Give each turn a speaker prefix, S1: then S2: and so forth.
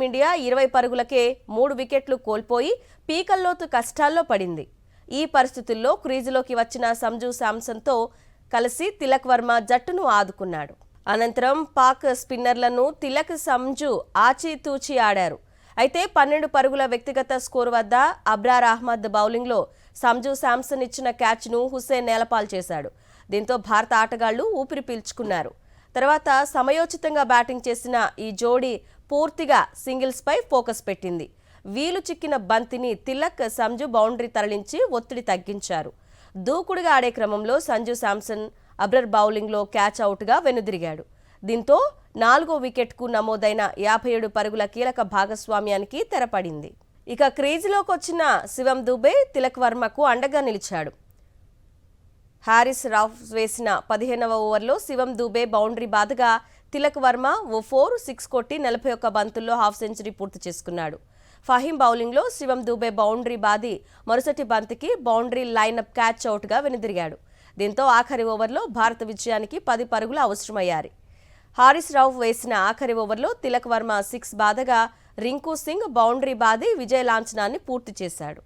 S1: Team India ఇరవై పరుగులకే మూడు వికెట్లు కోల్పోయి పీకల్లోతు కష్టాల్లో పడింది. ఈ పరిస్థితుల్లో క్రీజులోకి వచ్చిన సంజు శాంసన్తో కలిసి తిలక్ వర్మ జట్టును ఆదుకున్నాడు. అనంతరం పాక్ స్పిన్నర్లను తిలక్ సంజు ఆచితూచి ఆడారు. అయితే పన్నెండు పరుగుల వ్యక్తిగత స్కోర్ వద్ద అబ్రార్ అహ్మద్ బౌలింగ్లో సంజు శాంసన్ ఇచ్చిన క్యాచ్ను హుస్సేన్ నేలపాలు చేశాడు. దీంతో భారత ఆటగాళ్ళు ఊపిరి పీల్చుకున్నారు. తర్వాత సమయోచితంగా బ్యాటింగ్ చేసిన ఈ జోడీ పూర్తిగా సింగిల్స్పై ఫోకస్ పెట్టింది. వీలు చిక్కిన బంతిని తిలక్ సంజు బౌండరీ తరలించి ఒత్తిడి తగ్గించారు. దూకుడుగా ఆడే క్రమంలో సంజు శాంసన్ అబ్రర్ బౌలింగ్లో క్యాచ్ అవుట్గా వెనుదిరిగాడు. దీంతో నాలుగో వికెట్కు నమోదైన యాభై ఏడు పరుగుల కీలక భాగస్వామ్యానికి తెరపడింది. ఇక క్రీజులోకి వచ్చిన శివం దుబే తిలక్ వర్మకు అండగా నిలిచాడు. హారిస్ రాఫ్ వేసిన పదిహేనవ ఓవర్లో శివం దూబే బౌండరీ బాధగా తిలక్ వర్మ ఓ ఫోర్ సిక్స్ కొట్టి నలభై ఒక్క బంతుల్లో హాఫ్ సెంచరీ పూర్తి చేసుకున్నాడు. ఫహీం బౌలింగ్లో శివం దూబే బౌండరీ బాది మరుసటి బంతికి బౌండరీ లైన్అప్ క్యాచ్ అవుట్గా వెనుదిరిగాడు. దీంతో ఆఖరి ఓవర్లో భారత విజయానికి పది పరుగులు అవసరమయ్యారు హారిస్ రావు వేసిన ఆఖరి ఓవర్లో తిలక్ వర్మ సిక్స్ బాధగా రింకు సింగ్ బౌండరీ బాది విజయ లాంఛనాన్ని పూర్తి చేశాడు.